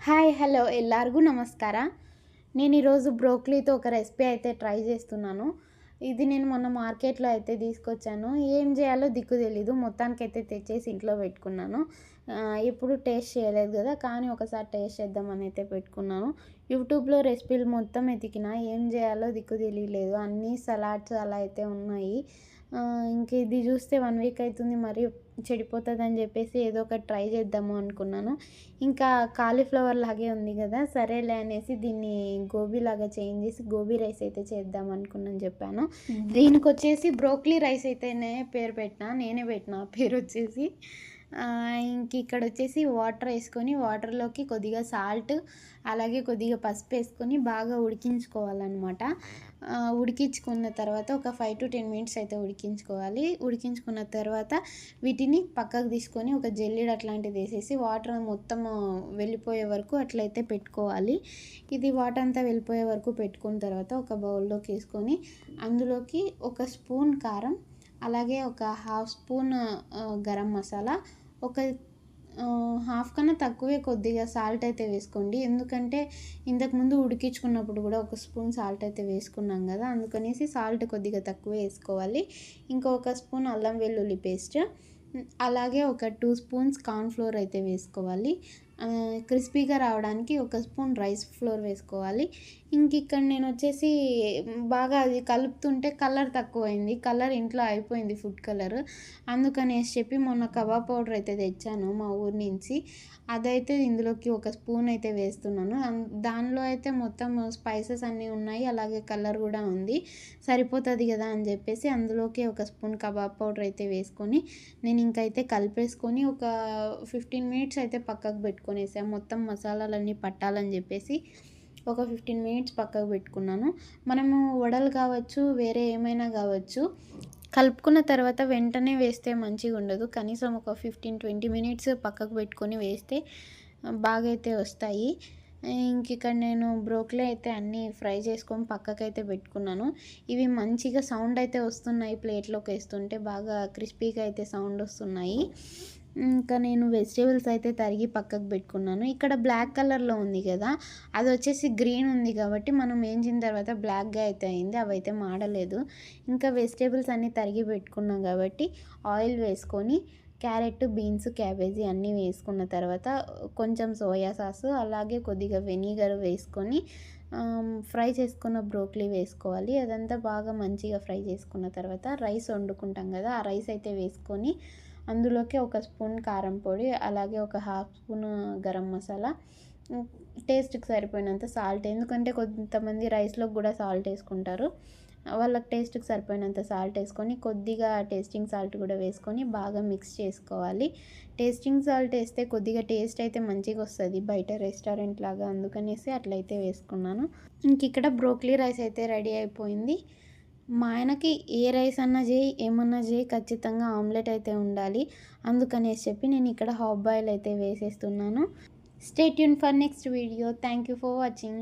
Hi hello ಎಲ್ಲರಿಗೂ ನಮಸ್ಕಾರ నేను ఈరోజు బ్రోక్లీతో ఒక రెసిపీ అయితే ట్రై చేస్తున్నాను ఇది నేను మొన్న మార్కెట్లో అయితే తీసుకొచ్చాను ఏం చేయాలో దిక్కు తెలీదు మొత్తానికి అయితే తెచ్చేసి ఇంట్లో పెట్టుకున్నాను ఎప్పుడు టేస్ట్ చేయలేదు కదా కానీ ఒకసారి టేస్ట్ చేద్దామని అయితే పెట్టుకున్నాను. యూట్యూబ్లో రెసిపీలు మొత్తం ఎతికిన ఏం చేయాలో దిక్కు తెలియలేదు. అన్నీ సలాడ్స్ అలా అయితే ఉన్నాయి. ఇంక ఇది చూస్తే వన్ వీక్ అవుతుంది మరి చెడిపోతుంది అని చెప్పేసి ఏదో ఒకటి ట్రై చేద్దాము అనుకున్నాను. ఇంకా కాలీఫ్లవర్ లాగే ఉంది కదా సరేలే అనేసి దీన్ని గోబీ లాగా చేంజ్ చేసి గోబీ రైస్ అయితే చేద్దాం అనుకున్నాను చెప్పాను. దీనికి వచ్చేసి బ్రోక్లీ రైస్ అయితేనే పేరు పెట్టిన నేనే పెట్టిన ఆ పేరు వచ్చేసి ఇంక ఇక్కడ వచ్చేసి వాటర్ వేసుకొని వాటర్లోకి కొద్దిగా సాల్ట్ అలాగే కొద్దిగా పసుపు వేసుకొని బాగా ఉడికించుకోవాలన్నమాట. ఉడికించుకున్న తర్వాత ఒక ఫైవ్ టు టెన్ మినిట్స్ అయితే ఉడికించుకోవాలి. ఉడికించుకున్న తర్వాత వీటిని పక్కకు తీసుకొని ఒక జల్లెడ అట్లాంటిది వేసేసి వాటర్ మొత్తం వెళ్ళిపోయే వరకు అట్లయితే పెట్టుకోవాలి. ఇది వాటర్ అంతా వెళ్ళిపోయే వరకు పెట్టుకున్న తర్వాత ఒక బౌల్లోకి వేసుకొని అందులోకి ఒక స్పూన్ కారం అలాగే ఒక హాఫ్ స్పూన్ గరం మసాలా ఒక హాఫ్ కన్నా తక్కువే కొద్దిగా సాల్ట్ అయితే వేసుకోండి. ఎందుకంటే ఇంతకుముందు ఉడికించుకున్నప్పుడు కూడా ఒక స్పూన్ సాల్ట్ అయితే వేసుకున్నాం కదా అందుకనేసి సాల్ట్ కొద్దిగా తక్కువ వేసుకోవాలి. ఇంకొక స్పూన్ అల్లం వెల్లుల్లి పేస్ట్ అలాగే ఒక టూ స్పూన్స్ కార్న్ఫ్లోర్ అయితే వేసుకోవాలి. క్రిస్పీగా రావడానికి ఒక స్పూన్ రైస్ ఫ్లోర్ వేసుకోవాలి. ఇంక ఇక్కడ నేను వచ్చేసి బాగా అది కలుపుతుంటే కలర్ తక్కువైంది. కలర్ ఇంట్లో అయిపోయింది ఫుడ్ కలర్. అందుకనేసి చెప్పి మొన్న కబాబ్ పౌడర్ అయితే తెచ్చాను మా ఊరి నుంచి. అదైతే ఇందులోకి ఒక స్పూన్ అయితే వేస్తున్నాను. అన్- దానిలో అయితే మొత్తం స్పైసెస్ అన్నీ ఉన్నాయి. అలాగే కలర్ కూడా ఉంది. సరిపోతుంది కదా అని చెప్పేసి అందులోకి ఒక స్పూన్ కబాబ్ పౌడర్ అయితే వేసుకొని నేను ఇంకైతే కలిపేసుకొని ఒక ఫిఫ్టీన్ మినిట్స్ అయితే పక్కకు పెట్టుకొనేసాను మొత్తం మసాలాలన్నీ పట్టాలని చెప్పేసి ఒక ఫిఫ్టీన్ మినిట్స్ పక్కకు పెట్టుకున్నాను. మనము వడలు కావచ్చు వేరే ఏమైనా కావచ్చు కలుపుకున్న తర్వాత వెంటనే వేస్తే మంచిగా ఉండదు. కనీసం ఒక ఫిఫ్టీన్ ట్వంటీ మినిట్స్ పక్కకు పెట్టుకొని వేస్తే బాగా అయితే వస్తాయి. ఇంక ఇక్కడ నేను బ్రోక్లీ అయితే అన్నీ ఫ్రై చేసుకొని పక్కకైతే పెట్టుకున్నాను. ఇవి మంచిగా సౌండ్ అయితే వస్తున్నాయి ప్లేట్లోకి వేస్తుంటే బాగా క్రిస్పీగా అయితే సౌండ్ వస్తున్నాయి. ఇంకా నేను వెజిటేబుల్స్ అయితే తరిగి పక్కకు పెట్టుకున్నాను. ఇక్కడ బ్లాక్ కలర్లో ఉంది కదా అది వచ్చేసి గ్రీన్ ఉంది కాబట్టి మనం వేయించిన తర్వాత బ్లాక్గా అయితే అయింది అవి అయితే మాడలేదు. ఇంకా వెజిటేబుల్స్ అన్నీ తరిగి పెట్టుకున్నాం కాబట్టి ఆయిల్ వేసుకొని క్యారెట్ బీన్స్ క్యాబేజీ అన్నీ వేసుకున్న తర్వాత కొంచెం సోయా సాస్ అలాగే కొద్దిగా వెనిగర్ వేసుకొని ఫ్రై చేసుకున్న బ్రోక్లీ వేసుకోవాలి. అదంతా బాగా మంచిగా ఫ్రై చేసుకున్న తర్వాత రైస్ వండుకుంటాం కదా ఆ రైస్ అయితే వేసుకొని అందులోకి ఒక స్పూన్ కారం పొడి అలాగే ఒక హాఫ్ స్పూన్ గరం మసాలా. టేస్ట్కి సరిపోయినంత సాల్ట్ ఎందుకంటే కొంతమంది రైస్లో కూడా సాల్ట్ వేసుకుంటారు. వాళ్ళకి టేస్ట్కి సరిపోయినంత సాల్ట్ వేసుకొని కొద్దిగా టేస్టింగ్ సాల్ట్ కూడా వేసుకొని బాగా మిక్స్ చేసుకోవాలి. టేస్టింగ్ సాల్ట్ వేస్తే కొద్దిగా టేస్ట్ అయితే మంచిగా వస్తుంది బయట రెస్టారెంట్ లాగా అందుకనేసి అట్లయితే వేసుకున్నాను. ఇంక ఇక్కడ బ్రోక్లీ రైస్ అయితే రెడీ అయిపోయింది. మా ఆయనకి ఏ రైస్ అన్నా చేయి ఏమన్నా చేయి ఖచ్చితంగా ఆమ్లెట్ అయితే ఉండాలి. అందుకనేసి చెప్పి నేను ఇక్కడ హాఫ్ బాయిల్ అయితే వేసేస్తున్నాను. Stay tuned for next video thank you for watching